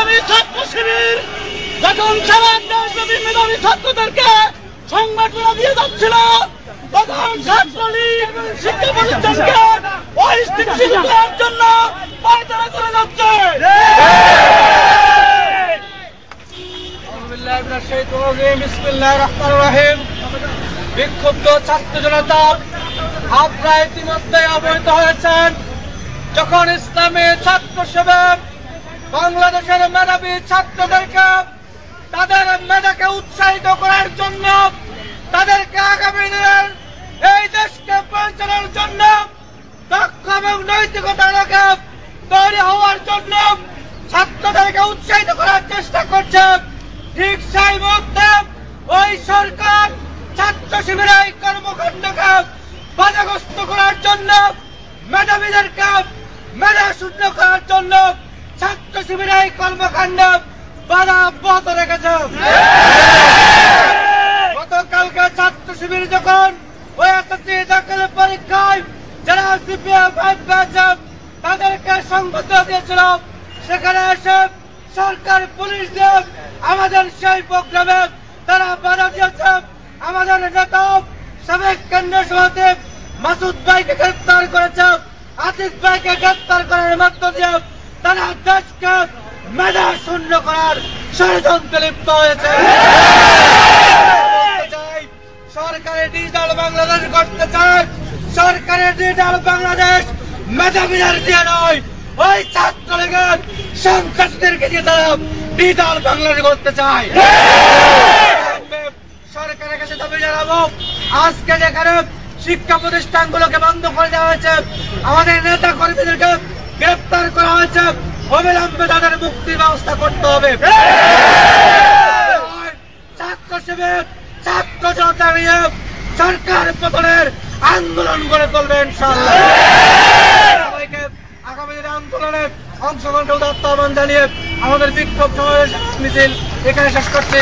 ইসলামী ছাত্র শিবির যখন সারা দেশব্যাপী মেধাবী ছাত্রদেরকে সংগঠন দিয়ে যাচ্ছিল তখন ছাত্রলীগ শিক্ষা প্রতিষ্ঠানকে জন্য পায়তারা করে যাচ্ছে। বিক্ষুব্ধ ছাত্র জনতা আপনারা ইতিমধ্যে অবহিত হয়েছেন। যখন ইসলামী ছাত্র সেবক বাংলাদেশের মেধাবী ছাত্রদেরকে, তাদের মেধাকে উৎসাহিত করার জন্য, তাদেরকে আগামী দিনের এই দেশকে পরিচালনার জন্য, দক্ষ এবং নৈতিকতা রেখে তৈরি হওয়ার জন্য ছাত্রদেরকে উৎসাহিত করার চেষ্টা করছে। ঠিক সেই মুহূর্তে ওই সরকার ছাত্র শিবিরের এই কর্মকাণ্ডকে বাধাগ্রস্ত করার জন্য, মেধাবীদেরকে মেধা শূন্য করার জন্য ছাত্র শিবিরের কর্মকাণ্ড বাধা অব্যাহত রেখেছে। গতকালকে ছাত্র শিবির যখন ওই দাখিল পরীক্ষায় যারা পেয়েছে, তাদেরকে সংগত দিয়েছিল। সেখানে এসে সরকার, পুলিশ দিয়ে আমাদের সেই প্রোগ্রামে তারা বাধা দিয়েছে। আমাদের নেতা সাবেক কেন্দ্রীয় সভাপতি মাসুদ ভাইকে গ্রেপ্তার করেছে। আতিক ভাইকে গ্রেপ্তার করার মধ্য দিয়ে তারা দেশকে মেধা শূন্য করার ষড়যন্ত্রে লিপ্ত হয়েছে। সরকারের ডিজিটাল বাংলাদেশ করতে চায় সরকারের ডিজিটাল বাংলাদেশ মেধাবীদের দিয়ে নয় ওই ছাত্রলীগের সন্ত্রাসীদেরকে দিয়ে তারা ডিজিটাল বাংলাদেশ করতে চায়। সরকারের কাছে দাবি জানাব আজকে যেখানে শিক্ষা প্রতিষ্ঠানগুলোকে বন্ধ করে দেওয়া হয়েছে। আমাদের নেতা কর্মীদেরকে গ্রেপ্তার করা হয়েছে। অবিলম্বে তাদের মুক্তির ব্যবস্থা করতে হবে। নিয়ে সরকার পতনের আন্দোলন করে তুলবে আগামী অংশগ্রহণ জানিয়ে আমাদের বিক্ষোভ সমাবেশ মিছিল এখানে শেষ করছি।